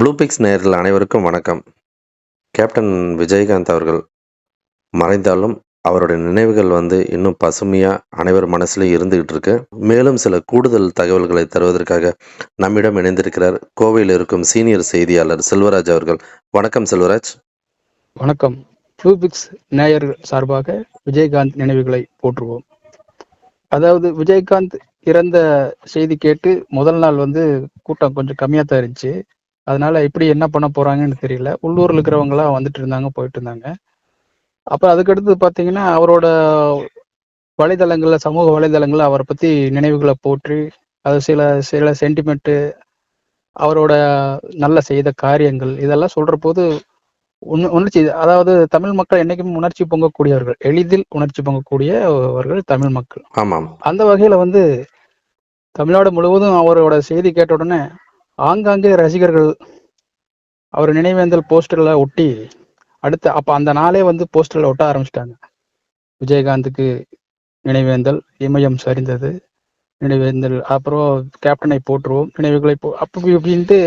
Blue fix அனைவருக்கும் வணக்கம். Captain Vijayakanth அவர்கள் மறைந்தாலும் அவருடைய நினைவுகள் வந்து இன்னும் பசுமையாக அனைவர் மனசுலையும் இருந்துகிட்டு இருக்கு. மேலும் சில கூடுதல் தகவல்களை தருவதற்காக நம்மிடம் இணைந்திருக்கிறார் கோவையில் இருக்கும் சீனியர் செய்தியாளர் செல்வராஜ் அவர்கள். வணக்கம் செல்வராஜ். வணக்கம். ப்ளூபிக்ஸ் நேயர் சார்பாக விஜயகாந்த் நினைவுகளை போற்றுவோம். அதாவது விஜயகாந்த் இறந்த செய்தி கேட்டு முதல் நாள் வந்து கூட்டம் கொஞ்சம் கம்மியாக தான் இருந்துச்சு. அதனால இப்படி என்ன பண்ண போறாங்கன்னு தெரியல. உள்ளூர்ல இருக்கிறவங்களாம் வந்துட்டு இருந்தாங்க போயிட்டு இருந்தாங்க. அப்ப அதுக்கடுத்து பார்த்தீங்கன்னா அவரோட வலைதளங்கள்ல சமூக வலைதளங்கள்ல அவரை பத்தி நினைவுகளை போற்றி அது சில சில சென்டிமெண்ட்டு அவரோட நல்ல செய்த காரியங்கள் இதெல்லாம் சொல்ற போது உண- உணர்ச்சி அதாவது தமிழ் மக்கள் என்னைக்கும் உணர்ச்சி பொங்கக்கூடியவர்கள் எளிதில் உணர்ச்சி பொங்கக்கூடியவர்கள் தமிழ் மக்கள். ஆமாம். அந்த வகையில வந்து தமிழ்நாடு முழுவதும் அவரோட செய்தி கேட்ட உடனே ஆங்காங்கே ரசிகர்கள் அவர் நினைவேந்தல் போஸ்டர்ல ஒட்டி அடுத்த அப்ப அந்த நாளே வந்து போஸ்டர்ல ஒட்ட ஆரம்பிச்சிட்டாங்க. விஜயகாந்துக்கு நினைவேந்தல் இமயம் சரிந்தது. நினைவேந்தல் அப்புறம் கேப்டனை போட்டுருவோம் நினைவுகளை போ அப்படி இப்படின்ட்டு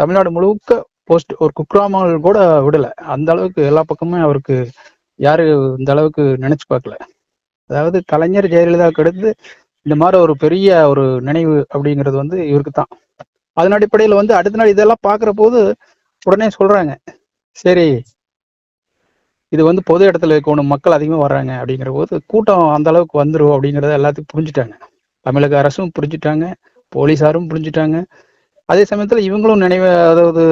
தமிழ்நாடு முழுக்க போஸ்ட் ஒரு குக்கிராமங்கள் கூட விடலை. அந்த அளவுக்கு எல்லா பக்கமும் அவருக்கு யாரு இந்த அளவுக்கு நினைச்சு பார்க்கல. அதாவது கலைஞர் ஜெயலலிதாவுக்கு அடுத்து இந்த மாதிரி ஒரு பெரிய ஒரு நினைவு அப்படிங்கிறது வந்து இவருக்கு தான் அதன் அடிப்படையில் வந்து அடுத்த நாள் இதெல்லாம் பார்க்குற போது உடனே சொல்கிறாங்க சரி இது வந்து பொது இடத்துல இருக்கணும் மக்கள் அதிகமாக வர்றாங்க அப்படிங்கிற போது கூட்டம் அந்த அளவுக்கு வந்துடும் அப்படிங்கிறத எல்லாத்துக்கும் புரிஞ்சுட்டாங்க. தமிழக அரசும் புரிஞ்சுட்டாங்க போலீஸாரும் புரிஞ்சுட்டாங்க. அதே சமயத்தில் இவங்களும் நினைவு அதாவது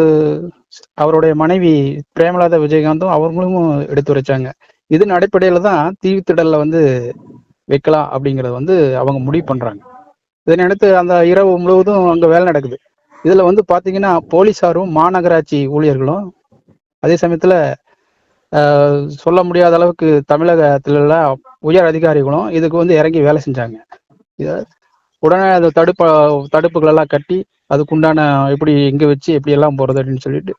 அவருடைய மனைவி பிரேமலாதா விஜயகாந்தும் அவங்களும் எடுத்து வச்சாங்க. இதன் அடிப்படையில் தான் தீவுத்திடலில் வந்து வைக்கலாம் அப்படிங்கிறத வந்து அவங்க முடிவு பண்ணுறாங்க இதனை அடுத்து அந்த இரவு முழுவதும் அங்கே வேலை நடக்குது. இதுல வந்து பாத்தீங்கன்னா போலீஸாரும் மாநகராட்சி ஊழியர்களும் அதே சமயத்துல சொல்ல முடியாத அளவுக்கு தமிழகத்துல உள்ள உயர் அதிகாரிகளும் இதுக்கு வந்து இறங்கி வேலை செஞ்சாங்க. உடனே அந்த தடுப்பு தடுப்புகள் எல்லாம் கட்டி அதுக்குண்டான எப்படி எங்க வச்சு எப்படி எல்லாம் போறது அப்படின்னு சொல்லிட்டு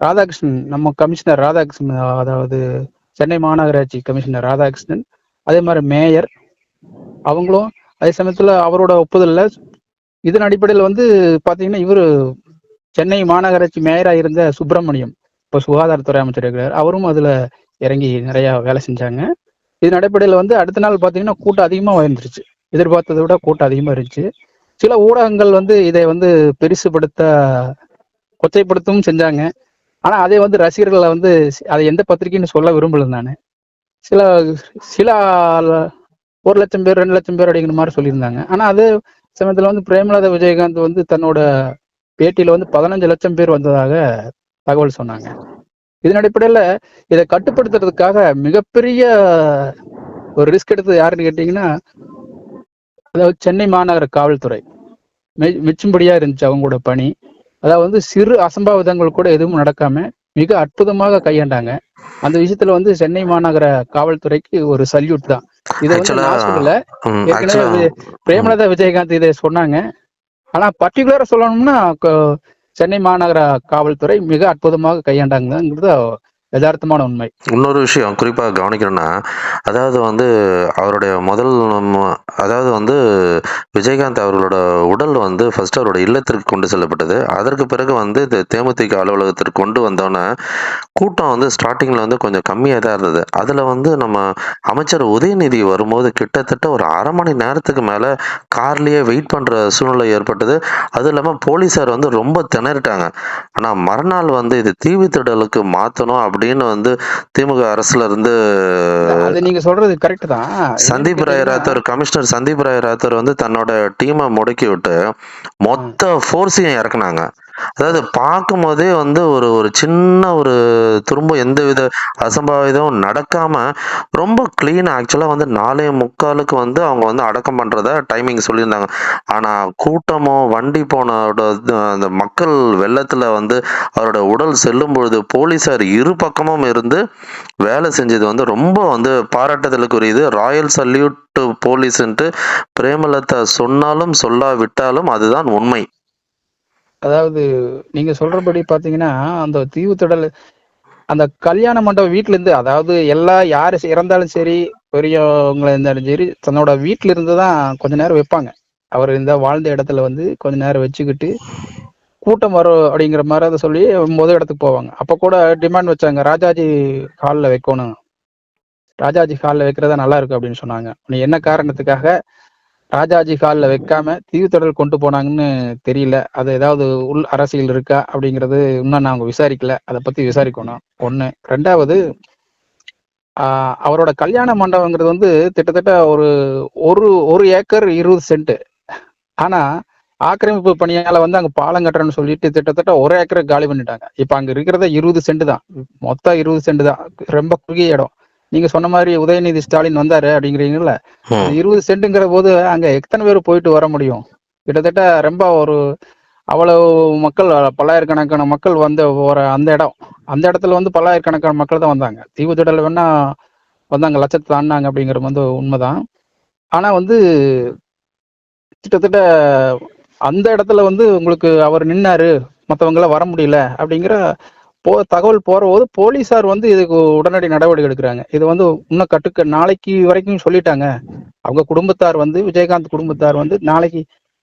ராதாகிருஷ்ணன் நம்ம கமிஷனர் ராதாகிருஷ்ணன் அதாவது சென்னை மாநகராட்சி கமிஷனர் ராதாகிருஷ்ணன் அதே மாதிரி மேயர் அவங்களும் அதே சமயத்துல அவரோட ஒப்புதல்ல இதன் அடிப்படையில் வந்து பார்த்தீங்கன்னா இவரு சென்னை மாநகராட்சி மேயராக இருந்த சுப்பிரமணியம் இப்போ சுகாதாரத்துறை அமைச்சர் இருக்கிறார். அவரும் அதில் இறங்கி நிறையா வேலை செஞ்சாங்க. இதன் அடிப்படையில் வந்து அடுத்த நாள் பார்த்தீங்கன்னா கூட்டம் அதிகமாக வந்துருச்சு எதிர்பார்த்ததை விட கூட்டம் அதிகமாக இருந்துச்சு. சில ஊடகங்கள் வந்து இதை வந்து பெருசுபடுத்த கொச்சைப்படுத்தவும் செஞ்சாங்க. ஆனால் அதை வந்து ரசிகர்களை வந்து அதை எந்த பத்திரிக்கைன்னு சொல்ல விரும்பல நான். சில சில ஒரு லட்சம் பேர் ரெண்டு லட்சம் பேர் அப்படிங்கிற மாதிரி சொல்லியிருந்தாங்க. ஆனால் அது சமயத்துல வந்து பிரேமலதா விஜயகாந்த் வந்து தன்னோட பேட்டியில வந்து பதினஞ்சு லட்சம் பேர் வந்ததாக தகவல் சொன்னாங்க. இதன் அடிப்படையில இதை கட்டுப்படுத்துறதுக்காக மிகப்பெரிய ஒரு ரிஸ்க் எடுத்தது யாருன்னு கேட்டீங்கன்னா அதாவது சென்னை மாநகர காவல்துறை. மெ- மெச்சும்படியா இருந்துச்சு அவங்களோட பணி. அதாவது வந்து சிறு அசம்பாவிதங்கள் கூட எதுவும் நடக்காம மிக அற்புதமாக கையாண்டாங்க. அந்த விஷயத்துல வந்து சென்னை மாநகர காவல்துறைக்கு ஒரு சல்யூட் தான். இதை வந்து நான் சொல்லல ஏற்கனவே பிரேமலதா விஜயகாந்த் இதை சொன்னாங்க. ஆனா பர்டிகுலரா சொல்லணும்னா சென்னை மாநகர காவல்துறை மிக அற்புதமாக கையாண்டாங்கிறது யதார்த்தமான உண்மை. இன்னொரு விஷயம் குறிப்பாக கவனிக்கணும்னா அதாவது வந்து அவருடைய முதல் அதாவது வந்து விஜயகாந்த் அவர்களோட உடல் வந்து ஃபர்ஸ்ட் அவரோட இல்லத்திற்கு கொண்டு செல்லப்பட்டது. அதற்கு பிறகு வந்து இது தேமுதிக அலுவலகத்திற்கு கொண்டு வந்தோன்னே கூட்டம் வந்து ஸ்டார்டிங்கில் வந்து கொஞ்சம் கம்மியாக தான் இருந்தது. அதில் வந்து நம்ம அமைச்சர் உதயநிதி வரும்போது கிட்டத்தட்ட ஒரு அரை மணி நேரத்துக்கு மேலே கார்லேயே வெயிட் பண்ணுற சூழ்நிலை ஏற்பட்டது. அதுவும் இல்லாமல் போலீஸார் வந்து ரொம்ப திணறிட்டாங்க. ஆனால் மறுநாள் வந்து இது தீவித்திடலுக்கு மாற்றணும் அப்படி அப்படின்னு வந்து திமுக அரசுல இருந்து நீங்க சொல்றது கரெக்ட் தான். சந்தீப் ராய் ராத்தர் கமிஷனர் சந்தீப் ராய் ராத்தர் வந்து தன்னோட டீமை முடக்கி விட்டு மொத்த ஃபோர்ஸையும் இறக்குனாங்க. அதாவது பார்க்கும் போதே வந்து ஒரு ஒரு சின்ன ஒரு திரும்ப எந்த வித அசம்பாவிதம் நடக்காம ரொம்ப கிளீன் ஆக்சுவலா வந்து நாலே முக்காலுக்கு வந்து அவங்க வந்து அடக்கம் பண்றத டைமிங் சொல்லியிருந்தாங்க. ஆனா கூட்டமோ வண்டி போனோட அந்த மக்கள் வெள்ளத்துல வந்து அவரோட உடல் செல்லும் பொழுது போலீசார் இரு பக்கமும் இருந்து வேலை செஞ்சது வந்து ரொம்ப வந்து பாராட்டுதலுக்குரியது. ராயல் சல்யூட் போலீஸ்ன்ட்டு பிரேமலதா சொன்னாலும் சொல்லாவிட்டாலும் அதுதான் உண்மை. அதாவது நீங்க சொல்றபடி பாத்தீங்கன்னா அந்த தீவுத்திடல் அந்த கல்யாண மண்டபம் வீட்ல இருந்து அதாவது எல்லா யாரு இறந்தாலும் சரி பெரியவங்களா இருந்தாலும் சரி தன்னோட வீட்ல இருந்து தான் கொஞ்ச நேரம் வைப்பாங்க. அவர் இந்த வாழ்ந்த இடத்துல வந்து கொஞ்ச நேரம் வச்சுக்கிட்டு கூட்டம் வரும் அப்படிங்கிற மாதிரி அதை சொல்லி முத இடத்துக்கு போவாங்க. அப்ப கூட டிமாண்ட் வச்சாங்க ராஜாஜி ஹாலில் வைக்கணும். ராஜாஜி ஹாலில் வைக்கிறதா நல்லா இருக்கும் அப்படின்னு சொன்னாங்க. நீ என்ன காரணத்துக்காக ராஜாஜி காலில் வைக்காம தீவுத்தொடர் கொண்டு போனாங்கன்னு தெரியல. அது ஏதாவது உள் அரசியல் இருக்கா அப்படிங்கிறது இன்னும் நாங்க விசாரிக்கல. அதை பத்தி விசாரிக்கணும். ஒன்று ரெண்டாவது அவரோட கல்யாண மண்டபங்கிறது வந்து கிட்டத்தட்ட ஒரு ஒரு ஒரு ஏக்கர் இருபது சென்ட். ஆனா ஆக்கிரமிப்பு பணியால வந்து அங்க பாலம் கட்டுறேன்னு சொல்லிட்டு கிட்டத்தட்ட ஒரு ஏக்கரை காலி பண்ணிட்டாங்க. இப்ப அங்க இருக்கிறத இருபது சென்ட் தான். மொத்தம் இருபது சென்ட் தான். ரொம்ப குறுகிய இடம். நீங்க சொன்ன மாதிரி உதயநிதி ஸ்டாலின் வந்தாரு அப்படிங்கிறீங்கல்ல. இருபது சென்ட்டுங்கிற போது அங்க எத்தனை பேர் போயிட்டு வர முடியும்? கிட்டத்தட்ட ரொம்ப ஒரு அவ்வளவு மக்கள் பல்லாயிரக்கணக்கான மக்கள் வந்து போற அந்த இடம். அந்த இடத்துல வந்து பல்லாயிரக்கணக்கான மக்கள் தான் வந்தாங்க. தீவுத்திடல் வேணா வந்தாங்க லட்சத்தை தாண்டினாங்க அப்படிங்கிறது வந்து உண்மைதான். ஆனா வந்து கிட்டத்தட்ட அந்த இடத்துல வந்து உங்களுக்கு அவர் நின்னாரு மற்றவங்கள வர முடியல அப்படிங்கிற போ தகவல் போகிற போது போலீஸார் வந்து இதுக்கு உடனடி நடவடிக்கை எடுக்கிறாங்க. இது வந்து இன்னும் கட்டுக்க நாளைக்கு வரைக்கும் சொல்லிட்டாங்க. அவங்க குடும்பத்தார் வந்து விஜயகாந்த் குடும்பத்தார் வந்து நாளைக்கு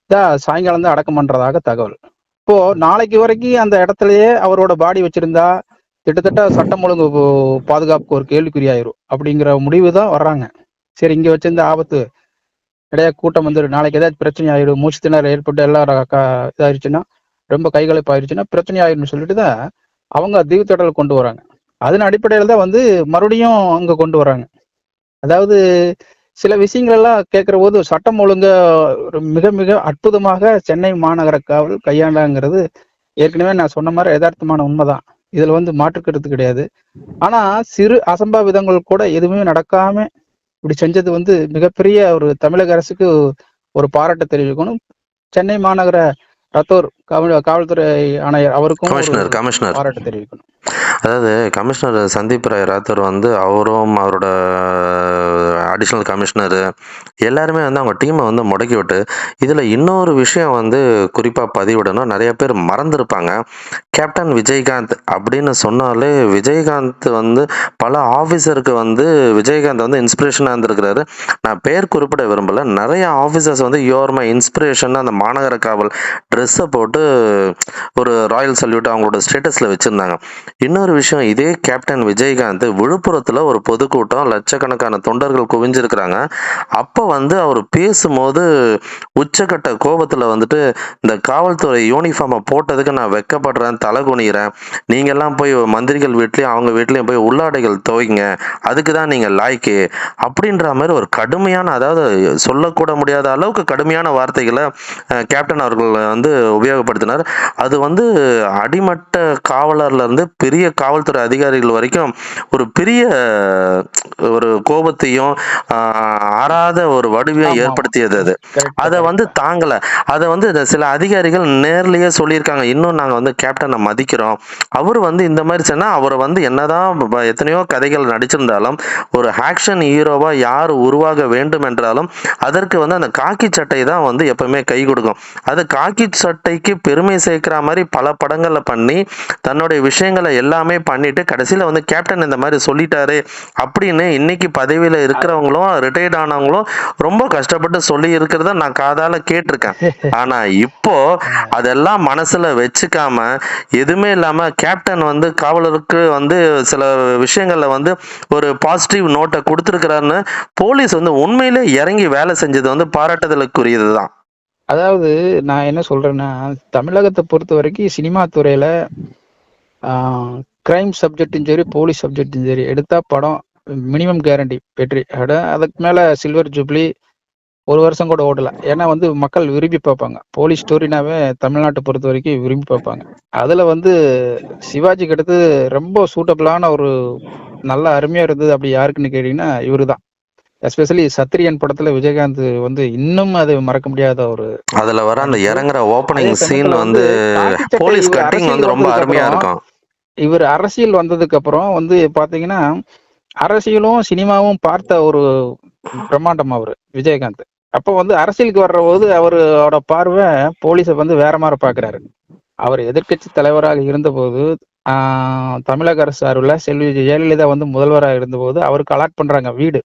தான் சாயங்காலம் தான் அடக்கம் பண்றதாக தகவல். இப்போ நாளைக்கு வரைக்கும் அந்த இடத்துலயே அவரோட பாடி வச்சிருந்தா கிட்டத்தட்ட சட்டம் ஒழுங்கு பாதுகாப்புக்கு ஒரு கேள்விக்குறியாயிரும் அப்படிங்கிற முடிவு தான் வர்றாங்க. சரி இங்க வச்சிருந்த ஆபத்து இடையே கூட்டம் வந்து நாளைக்கு ஏதாச்சும் பிரச்சனை ஆயிடும் மூச்சு திணற ஏற்பட்டு எல்லாம் க- இதாயிருச்சுன்னா ரொம்ப கைகளைப்பாயிருச்சுன்னா பிரச்சனை ஆயிடும்னு சொல்லிட்டு தான் அவங்க தீவுத்தடல் கொண்டு வராங்க. அதன் அடிப்படையில் தான் வந்து மறுபடியும் அங்க கொண்டு வராங்க. அதாவது சில விஷயங்கள் எல்லாம் கேட்கிற போது சட்டம் ஒழுங்க ஒரு மிக மிக அற்புதமாக சென்னை மாநகர காவல் கையாண்டாங்கிறது ஏற்கனவே நான் சொன்ன மாதிரி யதார்த்தமான உண்மைதான். இதுல வந்து மாற்றுக்கிறது கிடையாது. ஆனா சிறு அசம்பாவிதங்கள் கூட எதுவுமே நடக்காம இப்படி செஞ்சது வந்து மிகப்பெரிய ஒரு தமிழக அரசுக்கு ஒரு பாராட்டு தெரிவிக்கணும். சென்னை மாநகர ரத்தோர் காவல் காவல்துறை ஆணையர் அவருக்கும் பாராட்டு தெரிவிக்கணும். அதாவது கமிஷனர் சந்தீப் ராய் ராத்தர் வந்து அவரும் அவரோட அடிஷ்னல் கமிஷனரு எல்லாருமே வந்து அவங்க டீமை வந்து முடக்கி விட்டு இதில் இன்னொரு விஷயம் வந்து குறிப்பாக பதிவிடணும். நிறைய பேர் மறந்துருப்பாங்க. கேப்டன் விஜயகாந்த் அப்படின்னு சொன்னாலே விஜயகாந்த் வந்து பல ஆஃபீஸருக்கு வந்து விஜயகாந்த் வந்து இன்ஸ்பிரேஷனாக இருந்திருக்கிறாரு. நான் பேர் குறிப்பிட விரும்பலை. நிறைய ஆஃபீஸர்ஸ் வந்து யோர் மை இன்ஸ்பிரேஷன் அந்த மாநகர காவல் ட்ரெஸ்ஸை போட்டு ஒரு ராயல் சல்யூட் அவங்களோட ஸ்டேட்டஸில் வச்சுருந்தாங்க. இன்னொரு விஷயம் இதே கேப்டன் விஜயகாந்த் விழுப்புரத்தில் ஒரு பொதுக்கூட்டம் லட்சக்கணக்கான தொண்டர்கள் குவிஞ்சிருக்கிறாங்க. அப்போ வந்து அவர் பேசும்போது உச்சக்கட்ட கோபத்தில் வந்துட்டு இந்த காவல்துறை யூனிஃபார்மை போட்டதுக்கு நான் வெக்கப்படுறேன் தலை குனிகிறேன் நீங்கள்லாம் போய் மந்திரிகள் வீட்லேயும் அவங்க வீட்லேயும் போய் உள்ளாடைகள் துவைங்க. அதுக்கு தான் நீங்கள் லாய்க்கு. அப்படின்ற மாதிரி ஒரு கடுமையான அதாவது சொல்லக்கூட முடியாத அளவுக்கு கடுமையான வார்த்தைகளை கேப்டன் அவர்கள் வந்து உபயோகப்படுத்தினார். அது வந்து அடிமட்ட காவலர்லேருந்து பெரிய காவல்துறை அதிகாரிகள் வரைக்கும் ஒரு பெரிய ஒரு கோபத்தையும் ஆறாத ஒரு வடிவையும். ஏற்படுத்தியது அது. அதை. வந்து தாங்கல. அதை வந்து சில அதிகாரிகள் நேர்லயே சொல்லியிருக்காங்க. இன்னும் நாங்க வந்து கேப்டனை மதிக்கிறோம். அவர் வந்து இந்த மாதிரி சொன்னா அவரை வந்து என்னதான் எத்தனையோ கதைகள் நடிச்சிருந்தாலும் ஒரு ஆக்ஷன் ஹீரோவா யார் உருவாக வேண்டும் என்றாலும் அதற்கு வந்து அந்த காக்கி சட்டை தான் வந்து எப்பவுமே கை கொடுக்கும். அது காக்கி சட்டைக்கு பெருமை சேர்க்கிற மாதிரி பல படங்களை பண்ணி தன்னுடைய விஷயங்களை எல்லாமே பண்ணிட்டு கடைசியில வந்து கேப்டன் இந்த மாதிரி சொல்லிட்டாரு அப்படின்னு இன்னைக்கு பதவியில இருக்கிறவங்களும் ரிட்டையர்ட் ஆனவங்களும் ரொம்ப கஷ்டப்பட்டு சொல்லி இருக்கிறத நான் காதால கேட்டிருக்கேன். ஆனா இப்போ அதெல்லாம் மனசுல வச்சுக்காம எதுவுமே இல்லாம கேப்டன் வந்து காவலருக்கு வந்து சில விஷயங்கள்ல வந்து ஒரு பாசிட்டிவ் நோட்டை கொடுத்துருக்கிறாருன்னு போலீஸ் வந்து உண்மையிலே இறங்கி வேலை செஞ்சது வந்து பாராட்டுதலுக்குரியது தான் அதாவது நான் என்ன சொல்றேன்னா தமிழகத்தை பொறுத்த வரைக்கும் சினிமா துறையில கிரைம் சப்ஜெக்டும் சரி போலீஸ் சப்ஜெக்டும் சரி எடுத்தா படம் மினிமம் கேரண்டி வெற்றி. அட அதுக்கு மேல சில்வர் ஜூப்ளி ஒரு வருஷம் கூட ஓடல. ஏன்னா வந்து மக்கள் விரும்பி பார்ப்பாங்க. போலீஸ் ஸ்டோரினாவே தமிழ்நாட்டை பொறுத்த வரைக்கும் விரும்பி பார்ப்பாங்க. அதுல வந்து சிவாஜிக்கு அடுத்து ரொம்ப சூட்டபிளான ஒரு நல்ல அருமையா இருந்தது அப்படி யாருக்குன்னு கேட்டீங்கன்னா இவருதான். எஸ்பெஷலி சத்திரியன் படத்துல விஜயகாந்த் வந்து இன்னும் அது மறக்க முடியாத ஒரு அதுல வர அந்த இறங்குற ஓப்பனிங் சீன் வந்து போலீஸ் இவர் கட்டிங் வந்து ரொம்ப அருமையா இருக்கும். இவர் அரசியல் வந்ததுக்கு அப்புறம் வந்து பாத்தீங்கன்னா அரசியலும் சினிமாவும் பார்த்த ஒரு பிரம்மாண்டம் அவரு விஜயகாந்த். அப்ப வந்து அரசியலுக்கு வர்ற போது அவரோட பார்வை போலீஸை வந்து வேற மாதிரி பாக்குறாரு. அவர் எதிர்க்கட்சி தலைவராக இருந்தபோது ஆஹ், தமிழக அரசு சார்பில் செல்வி ஜெயலலிதா வந்து முதல்வராக இருந்தபோது அவருக்கு அலாட் பண்றாங்க வீடு.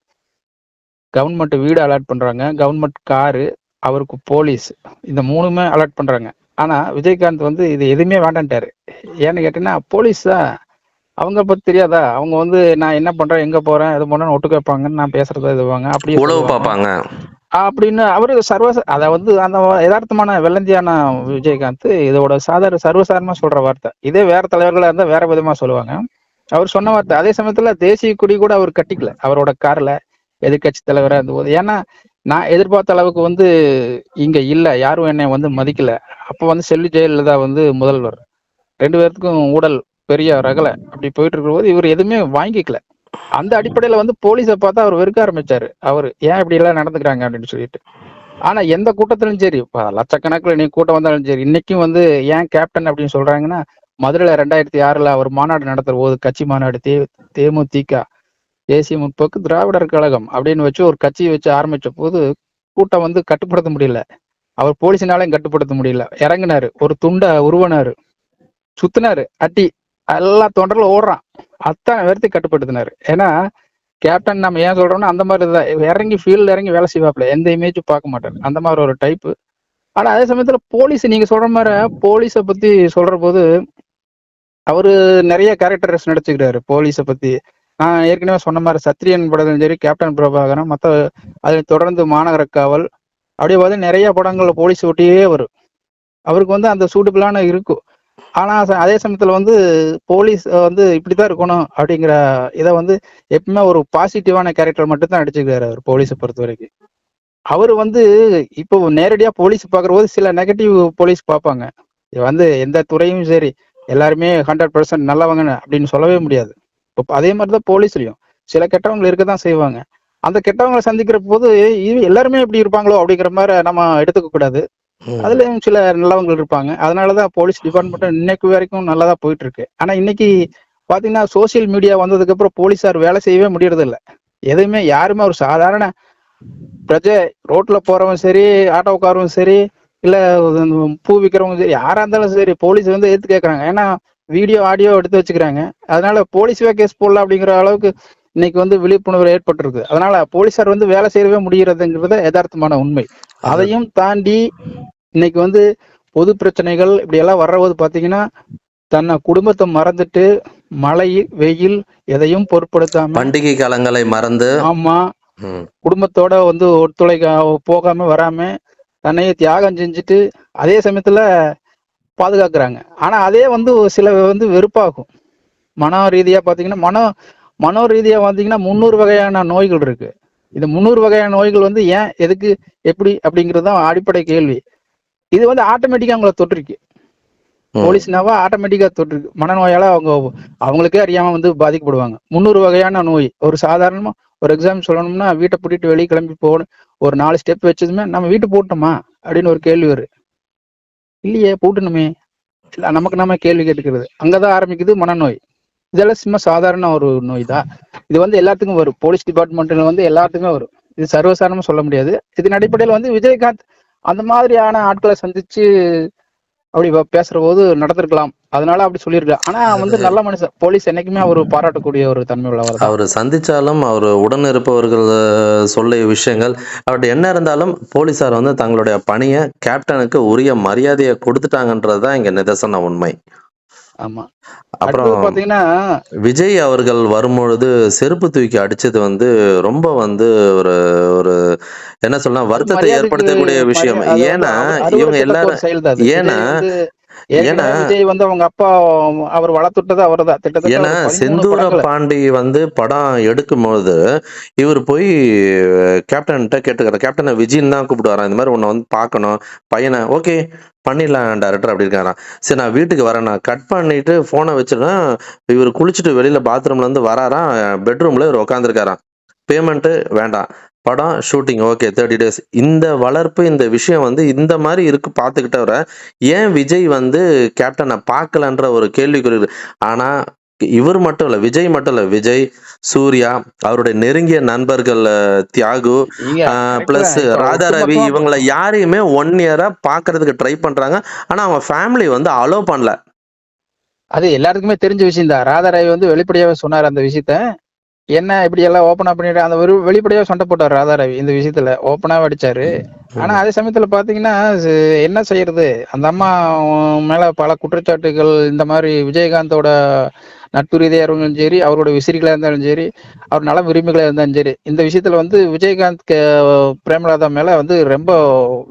கவர்மெண்ட் வீடு அலாட் பண்றாங்க. கவர்மெண்ட் காரு அவருக்கு போலீஸ் இந்த மூணுமே அலாட் பண்றாங்க. ஆனா விஜயகாந்த் வந்து இது எதுவுமே வேண்டான்ட்டாரு. ஏன்னு கேட்டீங்கன்னா போலீஸ் தான். அவங்க பத்தி தெரியாதா? அவங்க வந்து நான் என்ன பண்றேன்? எங்க போறேன்? எது போறேன்னு ஒட்டு கேட்பாங்கன்னு நான் பேசுறத இதுவாங்க உளவு சொல்லுவாங்க. பார்ப்பாங்க. அப்படின்னு அவரு சர்வ அத வந்து அந்த யதார்த்தமான வெள்ளந்தியான விஜயகாந்த் இதோட சாதாரண சர்வசாதாரணமா சொல்ற வார்த்தை. இதே வேற தலைவர்களா இருந்தா வேற விதமா சொல்லுவாங்க. அவர் சொன்ன வார்த்தை. அதே சமயத்துல தேசிய கொடி கூட அவர் கட்டிக்கல. அவரோட கார்ல எதிர்கட்சி தலைவரா இருந்தபோது. ஏன்னா நான் எதிர்பார்த்த அளவுக்கு வந்து இங்க இல்ல. யாரும் என்னை வந்து மதிக்கல. அப்ப வந்து செல்வி ஜெயலலிதா வந்து முதல்வர். ரெண்டு பேர்த்துக்கும் ஊடல் பெரிய ரகலை. அப்படி போயிட்டு இருக்கும்போது இவர் எதுவுமே வாங்கிக்கல. அந்த அடிப்படையில வந்து போலீஸை பார்த்தா அவர் வெறுக்க ஆரம்பிச்சாரு. அவர் ஏன் இப்படி எல்லாம் நடந்துக்கிறாங்க அப்படின்னு சொல்லிட்டு. ஆனா எந்த கூட்டத்திலும் சரி லட்சக்கணக்கில் நீ கூட்டம் வந்தாலும் சரி இன்னைக்கும் வந்து ஏன் கேப்டன் அப்படின்னு சொல்றாங்கன்னா மதுரையில ரெண்டாயிரத்தி ஆறுல அவர் மாநாடு நடத்துற போது கட்சி மாநாடு தே தேமுதிக தேசிய முற்போக்கு திராவிடர் கழகம் அப்படின்னு வச்சு ஒரு கட்சியை வச்சு ஆரம்பிச்ச போது கூட்டம் வந்து கட்டுப்படுத்த முடியல. அவர் போலீஸினாலையும் கட்டுப்படுத்த முடியல. இறங்கினாரு. ஒரு துண்டை உருவனாரு. சுத்தினாரு. அட்டி. எல்லா தொண்டர்களும் ஓடுறான். அத்தனை பேர்த்து கட்டுப்படுத்தினாரு. ஏன்னா கேப்டன் நம்ம ஏன் சொல்றோம்னா அந்த மாதிரி தான். இறங்கி ஃபீல்டு இறங்கி வேலை செய்வாப்ல எந்த இமேஜும் பார்க்க மாட்டாரு. அந்த மாதிரி ஒரு டைப்பு ஆனா அதே சமயத்துல போலீஸ் நீங்க சொல்ற மாதிரி போலீஸை பத்தி சொல்ற போது அவரு நிறைய கேரக்டர்ஸ் நடிச்சுக்கிறாரு போலீஸை பத்தி. நான் ஏற்கனவே சொன்ன மாதிரி சத்ரியன் படத்தும் சரி கேப்டன் பிரபாகரன் மற்ற அதை தொடர்ந்து மாநகர காவல் அப்படியே பார்த்து நிறைய படங்கள்ல போலீஸ் ஒட்டியே வரும். அவருக்கு வந்து அந்த சூட்டபிளான இருக்கும். ஆனா ச- அதே சமயத்துல வந்து போலீஸ் வந்து இப்படித்தான் இருக்கணும் அப்படிங்கிற இதை வந்து எப்பவுமே ஒரு பாசிட்டிவான கேரக்டர் மட்டும் தான் அடிச்சுக்கிறாரு அவர் போலீஸை பொறுத்த வரைக்கும். அவர் வந்து இப்போ நேரடியா போலீஸ் பார்க்குற போது சில நெகட்டிவ் போலீஸ் பார்ப்பாங்க. வந்து எந்த துறையும் சரி எல்லாருமே ஹண்ட்ரட் பர்சன்ட் நல்லவங்க அப்படின்னு சொல்லவே முடியாது. இப்போ அதே மாதிரி தான் போலீஸ்லயும். சில கெட்டவங்க இருக்க தான் செய்வாங்க. அந்த கெட்டவங்களை சந்திக்கிற போது இது எல்லாருமே இப்படி இருப்பாங்களோ அப்படிங்கிற மாதிரி நம்ம எடுத்துக்க கூடாது. அதுலயும் சில நல்லவங்க இருப்பாங்க. அதனாலதான் போலீஸ் டிபார்ட்மெண்ட் இன்னைக்கு வரைக்கும் நல்லதா போயிட்டு இருக்கு ஆனா இன்னைக்கு பாத்தீங்கன்னா சோசியல் மீடியா வந்ததுக்கு அப்புறம் போலீஸார் வேலை செய்யவே முடியறது இல்ல எதுவுமே யாருமே ஒரு சாதாரண பிரஜை ரோட்ல போறவன் சரி ஆட்டோக்காரவும் சரி இல்ல பூ விற்கிறவங்க சரி யாரா இருந்தாலும் சரி போலீஸ் வந்து எடுத்து கேக்குறாங்க. ஏன்னா வீடியோ ஆடியோ எடுத்து வச்சுக்கிறாங்க. அதனால போலீஸ்வே கேஸ் போடலாம் அப்படிங்கிற அளவுக்கு இன்னைக்கு வந்து விழிப்புணர்வு ஏற்பட்டிருக்கு. அதனால போலீசார் வந்து வேலை செய்யவே முடிகிறதுங்கிறது யதார்த்தமான உண்மை. அதையும் தாண்டி இன்னைக்கு வந்து பொது பிரச்சனைகள் இப்படி எல்லாம் வர்றபோது பாத்தீங்கன்னா தன்னை குடும்பத்தை மறந்துட்டு மழை வெயில் எதையும் பொருட்படுத்தாம பண்டிகை காலங்களை மறந்து ஆமா. குடும்பத்தோட வந்து ஒத்துழைக்க போகாம வராம தன்னையே தியாகம் செஞ்சுட்டு அதே சமயத்துல பாதுகாக்கிறாங்க. ஆனா அதே வந்து சில வந்து வெறுப்பாகும். மன ரீதியா பாத்தீங்கன்னா மனோ மனோ ரீதியா பாத்தீங்கன்னா முந்நூறு வகையான நோய்கள் இருக்கு. இந்த முந்நூறு வகையான நோய்கள் வந்து ஏன் எதுக்கு எப்படி அப்படிங்கிறது தான் அடிப்படை கேள்வி. இது வந்து ஆட்டோமேட்டிக்கா அவங்கள தொற்றுருக்கு. போலீஸ்னாவா ஆட்டோமேட்டிக்கா தொற்றுருக்கு. மனநோயால அவங்க அவங்களுக்கே அறியாம வந்து பாதிக்கப்படுவாங்க. முந்நூறு வகையான நோய். ஒரு சாதாரணமா ஒரு எக்ஸாம் சொல்லணும்னா வீட்டை பூட்டிட்டு வெளியே கிளம்பி போகணும். ஒரு நாலு ஸ்டெப் வச்சதுமே நம்ம வீட்டு போட்டோமா? அப்படின்னு ஒரு கேள்வி வரும். இல்லையே பூட்டணுமே. இல்ல நமக்கு நம்ம கேள்வி கேட்டுக்கிறது. அங்கதான் ஆரம்பிக்குது மனநோய். இதெல்லாம் சும்மா சாதாரண ஒரு நோய் தான் இது வந்து எல்லாத்துக்கும் வரும். போலீஸ் டிபார்ட்மெண்ட்ல வந்து எல்லாத்துக்குமே வரும். இது சர்வசாதாரணமா சொல்ல முடியாது. இதன் அடிப்படையில் வந்து விஜயகாந்த் அந்த மாதிரியான ஆட்களை சந்திச்சு அப்படி பேசுற போது நடந்திருக்கலாம். அதனால அப்படி சொல்லியிருக்கலாம் ஆனா வந்து நல்ல மனுஷன். போலீஸ் என்னைக்குமே அவர் பாராட்டக்கூடிய ஒரு தன்மை உள்ளவர் அவர் சந்திச்சாலும் அவர் உடன் இருப்பவர்கள் அஹ், சொல்லிய விஷயங்கள் அவர்கிட்ட என்ன இருந்தாலும் போலீசார் வந்து தங்களுடைய பணியை கேப்டனுக்கு உரிய மரியாதையை கொடுத்துட்டாங்கன்றது தான் இங்க நிதர்சன உண்மை. ஆமா அப்புறம் பாத்தீங்கன்னா விஜய் அவர்கள் வரும்பொழுது செருப்பு தூக்கி அடிச்சது வந்து ரொம்ப வந்து ஒரு ஒரு என்ன சொல்லலாம் வருத்தத்தை ஏற்படுத்தக்கூடிய விஷயம் ஏன்னா இவங்க எல்லாரும். ஏன்னா ஏன்னா விஜய் வந்து அவங்க அப்பா அவர் வளர்த்துட்டது கிட்டத்தட்ட ஏன்னா செந்தூர பாண்டி வந்து படம் எடுக்கும்போது இவர் போய் கேப்டன்கிட்ட கேட்டுக்கிறார். கேப்டனை விஜய்னு தான் கூப்பிடுவாராம். இந்த மாதிரி உன்னை வந்து பார்க்கணும். பையனை ஓகே பண்ணிடலாம் டேரக்டர் அப்படி இருக்காராம். சரி நான் வீட்டுக்கு வரேன். நான் கட் பண்ணிட்டு ஃபோனை வச்சிருக்கேன் இவர் குளிச்சுட்டு வெளியில பாத்ரூம்ல இருந்து வராராம். பெட்ரூம்ல இவர் உட்காந்துருக்காராம் பேமெண்ட்டு வேண்டாம். படம் ஷூட்டிங் ஓகே தேர்ட்டி டேஸ் இந்த வளர்ப்பு இந்த விஷயம் வந்து இந்த மாதிரி இருக்கு பார்த்துக்கிட்டவரை ஏன் விஜய் வந்து கேப்டனை பார்க்கலன்ற ஒரு கேள்விக்குறி இருக்கு. ஆனா இவர் மட்டும் இல்ல விஜய் மட்டும் இல்ல விஜய் சூர்யா அவருடைய நெருங்கிய நண்பர்கள் தியாகு பிளஸ் ராதா ரவி இவங்கள யாரையுமே ஒன் இயரா பாக்குறதுக்கு ட்ரை பண்றாங்க. ஆனா அவங்க ஃபேமிலி வந்து அலோ பண்ணல. அது எல்லாருக்குமே தெரிஞ்ச விஷயம் தான் ராதாராய் வந்து வெளிப்படையாவே சொன்னார் அந்த விஷயத்த. என்ன இப்படி எல்லாம் ஓப்பனா பண்ணிட்டு அந்த ஒரு வெளிப்படையா சண்டை போட்டாரு ராதா ரவி இந்த விஷயத்துல. ஓப்பனா அடிச்சாரு ஆனா அதே சமயத்துல பாத்தீங்கன்னா என்ன செய்யறது? அந்த அம்மா மேல பல குற்றச்சாட்டுகள் இந்த மாதிரி விஜயகாந்தோட நட்பு ரீதியா இருந்தாலும் சரி அவரோட விசிறிகளா இருந்தாலும் சரி அவர் நல விரும்பிகளா இருந்தாலும் சரி இந்த விஷயத்துல வந்து விஜயகாந்த் பிரேமலதா மேல வந்து ரொம்ப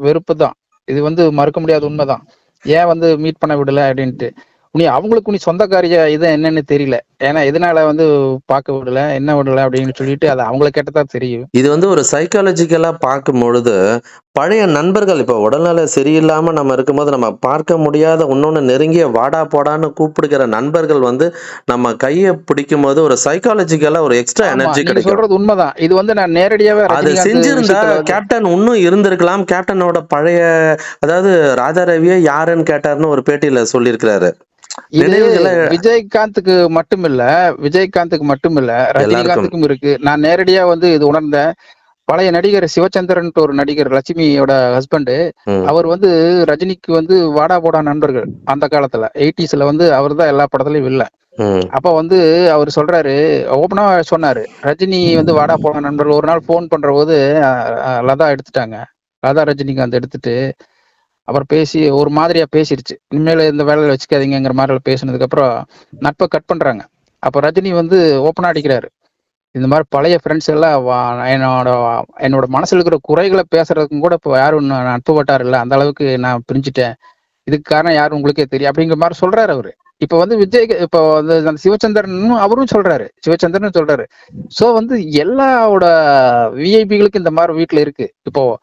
வெறுப்பு தான் இது வந்து மறுக்க முடியாத உண்மைதான். ஏன் வந்து மீட் பண்ண விடல அப்படின்ட்டு. நீ அவங்களுக்கு நீ சொந்தக்காரிய இது என்னன்னு தெரியல. ஏன்னா எதனால வந்து பார்க்க விடல என்ன விடல அப்படின்னு சொல்லிட்டு அது அவங்கள கேட்டதான் தெரியும். இது வந்து ஒரு சைக்காலஜிக்கலா பார்க்கும் பொழுது பழைய நண்பர்கள் இப்ப உடல்நல சரியில்லாம நம்ம இருக்கும்போது நம்ம பார்க்க முடியாத இன்னொன்னு நெருங்கிய வாடா போடான்னு கூப்பிடுகிற நண்பர்கள் வந்து நம்ம கையை பிடிக்கும் போது ஒரு சைக்காலஜிக்கலா ஒரு எக்ஸ்ட்ரா எனர்ஜி கிடைக்கும். சொல்றது உண்மைதான். இது வந்து நான் நேரடியாவே அது செஞ்சிருந்தா கேப்டன் இன்னும் இருந்திருக்கலாம். கேப்டனோட பழைய அதாவது ராஜா ரவியே யாருன்னு கேட்டாருன்னு ஒரு பேட்டியில சொல்லியிருக்கிறாரு. விஜயகாந்துக்கு மட்டும் இல்ல விஜயகாந்துக்கு மட்டும் இல்ல ரஜினிகாந்துக்கும் இருக்கு. நான் நேரடியா வந்து இது உணர்ந்தேன். பழைய நடிகர் சிவச்சந்திரன் ஒரு நடிகர் லட்சுமியோட ஹஸ்பண்ட் அவர் வந்து ரஜினிக்கு வந்து வாடா போடா நண்பர்கள் அந்த காலத்துல. எயிட்டிஸ்ல வந்து அவர் தான் எல்லா படத்துலயும் வில்ல ம், அப்ப வந்து அவர் சொல்றாரு ஓப்பனா சொன்னாரு ரஜினி வந்து வாடா போடா நண்பர்கள். ஒரு நாள் ஃபோன் பண்ற போது லதா எடுத்துட்டாங்க. லதா ரஜினிகாந்த் எடுத்துட்டு அப்புறம் பேசி ஒரு மாதிரியா பேசிடுச்சு இனிமேல் இந்த வேலையில வச்சுக்காதீங்கிற மாதிரி பேசினதுக்கு அப்புறம் நட்பை கட் பண்றாங்க. அப்ப ரஜினி வந்து ஓப்பனா அடிக்கிறாரு. இந்த மாதிரி பழைய ஃப்ரெண்ட்ஸ் எல்லாம் என்னோட என்னோட மனசுல இருக்கிற குறைகளை பேசுறதுக்கும் கூட இப்போ யாரும் ந- நட்பு வட்டார் இல்லை. அந்த அளவுக்கு நான் பிரிஞ்சுட்டேன். இதுக்கு காரணம் யாரும் உங்களுக்கே தெரியும். அப்படிங்கிற மாதிரி சொல்றாரு அவரு. இப்ப வந்து விஜய் இப்போ வந்து அந்த சிவச்சந்திரனும் அவரும் சொல்றாரு. சிவச்சந்திரன் சொல்றாரு. சோ வந்து எல்லாவோட விஐபிகளுக்கு இந்த மாதிரி வீட்டுல இருக்கு. இப்போ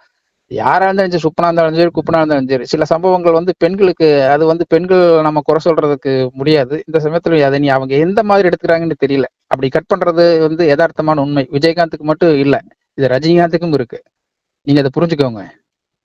யாரா இருந்தாலும் சரி சுப்பனா இருந்தாலும் சரி குப்பனா இருந்தாலும் சரி சில சம்பவங்கள் வந்து பெண்களுக்கு அது வந்து பெண்கள் நம்ம குறை சொல்றதுக்கு முடியாது. இந்த சமயத்துல அதை நீ அவங்க எந்த மாதிரி எடுத்துக்கிறாங்கன்னு தெரியல. அப்படி கட் பண்றது வந்து யதார்த்தமான உண்மை. விஜயகாந்துக்கு மட்டும் இல்ல இது ரஜினிகாந்துக்கும் இருக்கு. நீங்க அதை புரிஞ்சுக்கோங்க.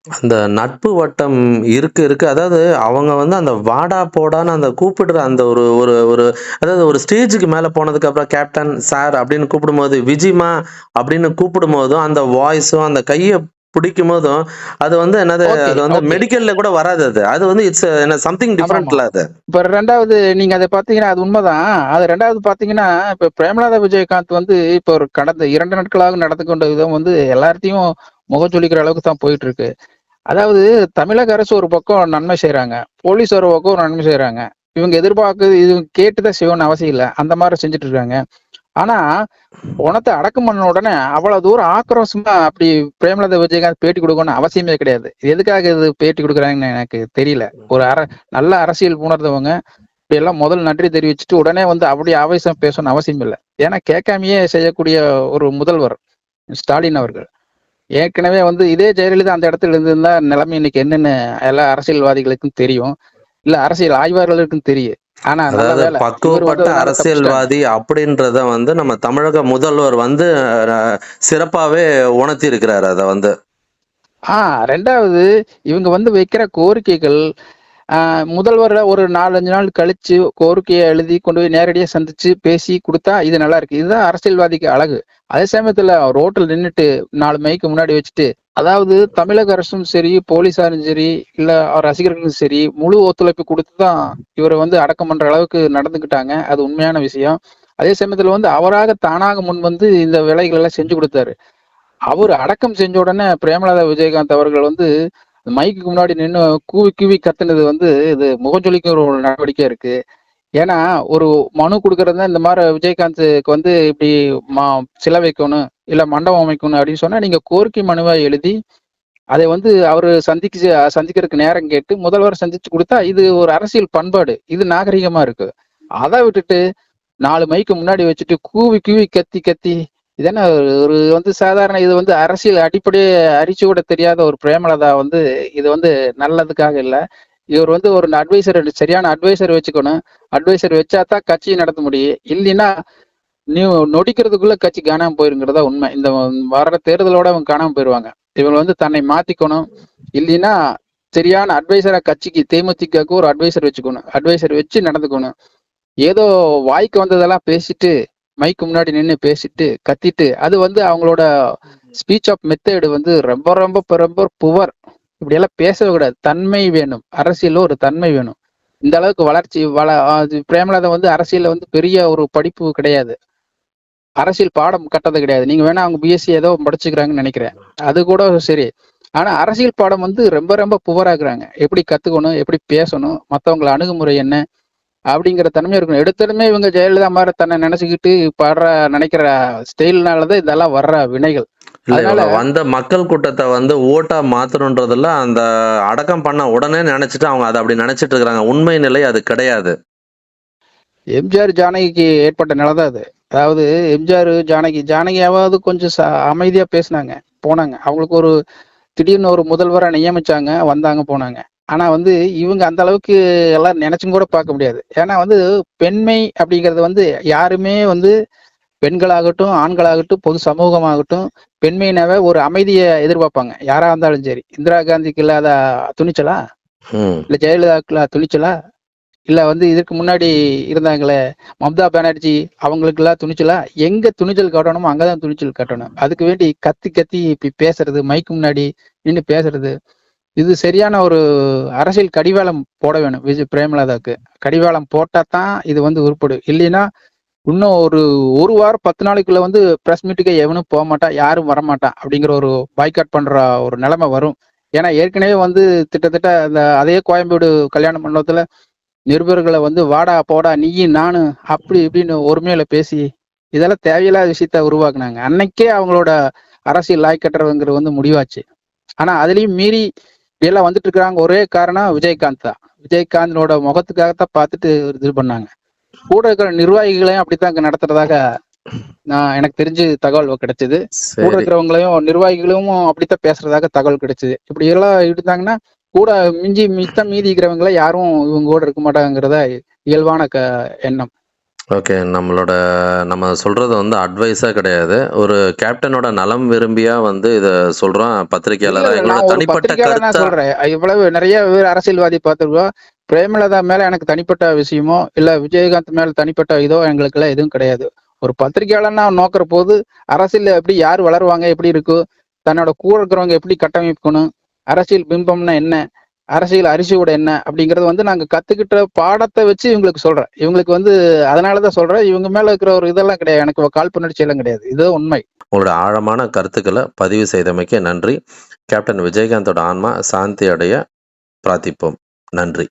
அந்த நட்பு வட்டம் இருக்கு இருக்கு. அதாவது அவங்க வந்து அந்த வாடா போடான்னு அந்த கூப்பிடுற அந்த ஒரு ஒரு ஒரு அதாவது ஒரு ஸ்டேஜுக்கு மேல போனதுக்கு அப்புறம் கேப்டன் சார் அப்படின்னு கூப்பிடும்போது விஜிமா அப்படின்னு கூப்பிடும் போதும் அந்த வாய்ஸும் அந்த கையை பிடிக்கும் போதும் அது வந்து என்னது அது வந்து. மெடிக்கல்ல கூட வராது அது. அது வந்து இட்ஸ் என்ன சம்திங் டிஃப்ரெண்ட்ல அது. இப்ப ரெண்டாவது நீங்க அதை பாத்தீங்கன்னா அது உண்மைதான். அது ரெண்டாவது பாத்தீங்கன்னா இப்ப பிரேமலாதா விஜயகாந்த் வந்து இப்ப ஒரு கடந்த இரண்டு நாட்களாக நடந்து கொண்ட விதம் வந்து எல்லார்த்தையும் முகம் சொல்லிக்கிற அளவுக்கு தான் போயிட்டு இருக்கு அதாவது தமிழக அரசு ஒரு பக்கம் நன்மை செய்றாங்க. போலீஸ் ஒரு பக்கம் ஒரு நன்மை செய்றாங்க. இவங்க எதிர்பார்க்குறது இது கேட்டுதான் செய்யணும்னு அவசியம் இல்லை. அந்த மாதிரி செஞ்சுட்டு இருக்காங்க. ஆனா உனத்தை அடக்கம் பண்ண உடனே அவ்வளவு தூரம் ஆக்ரோஷமா அப்படி பிரேமலதா விஜயகாந்த் பேட்டி கொடுக்கணும்னு அவசியமே கிடையாது. எதுக்காக இது பேட்டி கொடுக்குறாங்கன்னு எனக்கு தெரியல. ஒரு அர நல்ல அரசியல் உணர்ந்தவங்க இப்படி எல்லாம் முதல் நன்றி தெரிவிச்சுட்டு உடனே வந்து அப்படி ஆவேசம் பேசணும்னு அவசியம் இல்லை. ஏன்னா கேட்காமையே செய்யக்கூடிய ஒரு முதல்வர் ஸ்டாலின் அவர்கள். ஏற்கனவே வந்து இதே ஜெயலலிதா அந்த இடத்துல இருந்திருந்தா நிலைமை இன்னைக்கு என்னென்னு எல்லா அரசியல்வாதிகளுக்கும் தெரியும். இல்ல அரசியல் ஆய்வாளர்களுக்கும் தெரியும். அதாவது பக்குவப்பட்ட. அரசியல்வாதி அப்படின்றத வந்து நம்ம தமிழக முதல்வர் வந்து சிறப்பாவே உணர்த்தி இருக்கிறாரு அதை வந்து. ஆ ரெண்டாவது இவங்க வந்து வைக்கிற கோரிக்கைகள் முதல்வரை ஒரு நாலஞ்சு நாள் கழிச்சு கோரிக்கையை எழுதி கொண்டு போய் நேரடியாக சந்திச்சு பேசி கொடுத்தா இது நல்லா இருக்கு. இதுதான் அரசியல்வாதிக்கு அழகு. அதே சமயத்துல ரோட்டில் நின்றுட்டு நாலு மைக்கு முன்னாடி வச்சுட்டு அதாவது தமிழக அரசும் சரி போலீஸாரும் சரி இல்ல ரசிகர்களும் சரி முழு ஒத்துழைப்பு கொடுத்து தான் இவரை வந்து அடக்கம் பண்ற அளவுக்கு நடந்துக்கிட்டாங்க. அது உண்மையான விஷயம். அதே சமயத்துல வந்து அவராக தானாக முன் வந்து இந்த வேலைகள் எல்லாம் செஞ்சு கொடுத்தாரு. அவர் அடக்கம் செஞ்ச உடனே பிரேமலதா விஜயகாந்த் அவர்கள் வந்து மைக்கு முன்னாடி நின்று கூவி கூவி கத்துனது வந்து இது முகஞ்சொலிக்கும் ஒரு நடவடிக்கை இருக்கு. ஏன்னா ஒரு மனு கொடுக்கறது இந்த மாதிரி விஜயகாந்துக்கு வந்து இப்படி மா சிலை வைக்கணும் இல்ல மண்டபம் அமைக்கணும் அப்படின்னு சொன்னா நீங்க கோரிக்கை மனுவை எழுதி அதை வந்து அவர் சந்திக்க சந்திக்கிறதுக்கு நேரம் கேட்டு முதல்வர் சந்திச்சு கொடுத்தா இது ஒரு அரசியல் பண்பாடு. இது நாகரிகமா இருக்கு. அதை விட்டுட்டு நாலு மைக்கு முன்னாடி வச்சுட்டு கூவி கூவி கத்தி கத்தி இதென்ன ஒரு வந்து சாதாரண இது வந்து அரசியல் அடிப்படையே அரிச்சு கூட தெரியாத ஒரு பிரேமலதா வந்து இது வந்து நல்லதுக்காக இல்லை. இவர் வந்து ஒரு அட்வைசர் சரியான அட்வைசர் வச்சுக்கணும். அட்வைசர் வச்சா தான் கட்சியை நடத்த முடியும். இல்லைன்னா நீ நொடிக்கிறதுக்குள்ள கட்சி காணாம போயிருங்கிறதா உண்மை. இந்த வர்ற தேர்தலோட அவங்க காணாம போயிருவாங்க. இவங்க வந்து தன்னை மாத்திக்கணும். இல்லைன்னா சரியான அட்வைசரா கட்சிக்கு தேமுதிகக்கு ஒரு அட்வைசர் வச்சுக்கணும். அட்வைசர் வச்சு நடந்துக்கணும். ஏதோ வாய்க்கு வந்ததெல்லாம் பேசிட்டு மைக்கு முன்னாடி நின்று பேசிட்டு கத்திட்டு அது வந்து அவங்களோட ஸ்பீச் ஆஃப் மெத்தேடு வந்து ரொம்ப ரொம்ப ரொம்ப புவர் இப்படி எல்லாம் பேசவே கூடாது. தன்மை வேணும். அரசியலில் ஒரு தன்மை வேணும். இந்த அளவுக்கு வளர்ச்சி வள அது பிரேமலதா வந்து அரசியலில் வந்து பெரிய ஒரு படிப்பு கிடையாது. அரசியல் பாடம் கட்டது கிடையாது. நீங்க வேணா அவங்க பிஎஸ்சி ஏதோ படிச்சுக்கிறாங்கன்னு நினைக்கிறேன். அது கூட சரி. ஆனா அரசியல் பாடம் வந்து ரொம்ப ரொம்ப புவராக்குறாங்க எப்படி கத்துக்கணும் எப்படி பேசணும் மத்தவங்கள அணுகுமுறை என்ன அப்படிங்கிற தன்மை இருக்கணும். எடுத்ததுமே இவங்க ஜெயலலிதா மாதிரி தன்னை நினைச்சுக்கிட்டு பாடுற நினைக்கிற ஸ்டைல்னாலதான் இதெல்லாம் வர்ற வினைகள். வந்த மக்கள் கூட்டத்தை வந்து ஓட்டா மாத்தணுன்றதுல அந்த அடக்கம் பண்ண உடனே நினைச்சிட்டு அவங்க அதை அப்படி நினைச்சிட்டு இருக்காங்க உண்மை நிலை அது கிடையாது. எம்ஜிஆர் ஜானகிக்கு ஏற்பட்ட நிலை தான் அது. அதாவது எம்ஜிஆர் ஜானகி ஜானகியாவது கொஞ்சம் அமைதியா பேசினாங்க போனாங்க. அவங்களுக்கு ஒரு திடீர்னு ஒரு முதல்வரை நியமிச்சாங்க வந்தாங்க போனாங்க. ஆனா வந்து இவங்க அந்த அளவுக்கு எல்லாம் நினைச்சும் கூட பார்க்க முடியாது. ஏன்னா வந்து பெண்மை அப்படிங்கிறது வந்து யாருமே வந்து பெண்களாகட்டும் ஆண்களாகட்டும் பொது சமூகமாகட்டும் பெண்மையினாவே ஒரு அமைதியை எதிர்பார்ப்பாங்க. யாரா இருந்தாலும் சரி. இந்திரா காந்திக்கு இல்லாத துணிச்சலா? இல்ல ஜெயலலிதாக்குல துணிச்சலா? இல்ல வந்து இதுக்கு முன்னாடி இருந்தாங்களே மம்தா பானர்ஜி அவங்களுக்கெல்லாம் துணிச்சலா? எங்க துணிச்சல் காட்டணுமோ அங்கதான் துணிச்சல் காட்டணும். அதுக்கு வேண்டி கத்தி கத்தி இப்படி பேசுறது மைக்கு முன்னாடி நின்று பேசுறது. இது சரியான ஒரு அரசியல் கடிவாளம் போட வேணும். விஜய் பிரேமலதாக்கு கடிவாளம் போட்டா தான் இது வந்து உருப்படும். இல்லைன்னா இன்னும் ஒரு ஒரு வாரம் பத்து நாளைக்குள்ள வந்து பிரஸ் மீட்டுக்கே எவனும் போக மாட்டான் யாரும் வரமாட்டான் அப்படிங்கிற ஒரு பாய்காட் பண்ற ஒரு நிலைமை வரும். ஏன்னா ஏற்கனவே வந்து திட்டத்தட்ட அந்த அதே கோயம்பேடு கல்யாண மண்டபத்துல நிருபர்களை வந்து வாடா போடா நீயும் நானும் அப்படி இப்படின்னு ஒருமையில பேசி இதெல்லாம் தேவையில்லாத விஷயத்த உருவாக்குனாங்க. அன்னைக்கே அவங்களோட அரசியல் லாய் கட்டுறவங்கிறது வந்து முடிவாச்சு. ஆனா அதுலயும் மீறி எல்லாம் வந்துட்டு இருக்கிறாங்க ஒரே காரணம் விஜயகாந்த் தான். விஜயகாந்தனோட முகத்துக்காகத்தான் பார்த்துட்டு இது பண்ணாங்க. கூட இருக்கிற நிர்வாகிகளையும் அப்படித்தான் நடத்துறதாக நான் எனக்கு தெரிஞ்சு தகவல் கிடைச்சது. கூட இருக்கிறவங்களையும் நிர்வாகிகளும் அப்படித்தான் பேசுறதாக தகவல் கிடைச்சது. இப்படி எல்லாம் இருந்தாங்கன்னா கூட மிஞ்சி மித்தம் மீதி இருக்கிறவங்கள யாரும் இவங்க கூட இருக்க மாட்டாங்கிறத இயல்பான க எண்ணம். ஓகே நம்மளோட நம்ம சொல்றது வந்து அட்வைஸா கிடையாது. ஒரு கேப்டனோட நலம் விரும்பியா வந்து இத சொல்றோம் பத்திரிகையாளரா? தனிப்பட்ட சொல்றேன். இவ்வளவு நிறைய அரசியல்வாதி பார்த்திருக்கோம். பிரேமலதா மேல எனக்கு தனிப்பட்ட விஷயமோ இல்ல விஜயகாந்த் மேல தனிப்பட்ட இதோ எங்களுக்கு எல்லாம் எதுவும் கிடையாது. ஒரு பத்திரிக்கையாளர் நான் நோக்கிற போது அரசியல் எப்படி யார் வளருவாங்க எப்படி இருக்கும் தன்னோட கூட இருக்கிறவங்க எப்படி கட்டமைக்கணும் அரசியல் பிம்பம்னா என்ன அரசியல் அரிசியோட என்ன அப்படிங்கறது வந்து நாங்க கத்துக்கிட்ட பாடத்தை வச்சு இவங்களுக்கு சொல்றேன். இவங்களுக்கு வந்து அதனாலதான் சொல்றேன். இவங்க மேல இருக்கிற ஒரு இதெல்லாம் கிடையாது. எனக்கு காழ்ப்புணர்ச்சி எல்லாம் கிடையாது. இதுதான் உண்மை. உங்களோட ஆழமான கருத்துக்களை பதிவு செய்தமைக்கு நன்றி. கேப்டன் விஜயகாந்தோட ஆன்மா சாந்தி அடைய பிரார்த்திப்போம். நன்றி.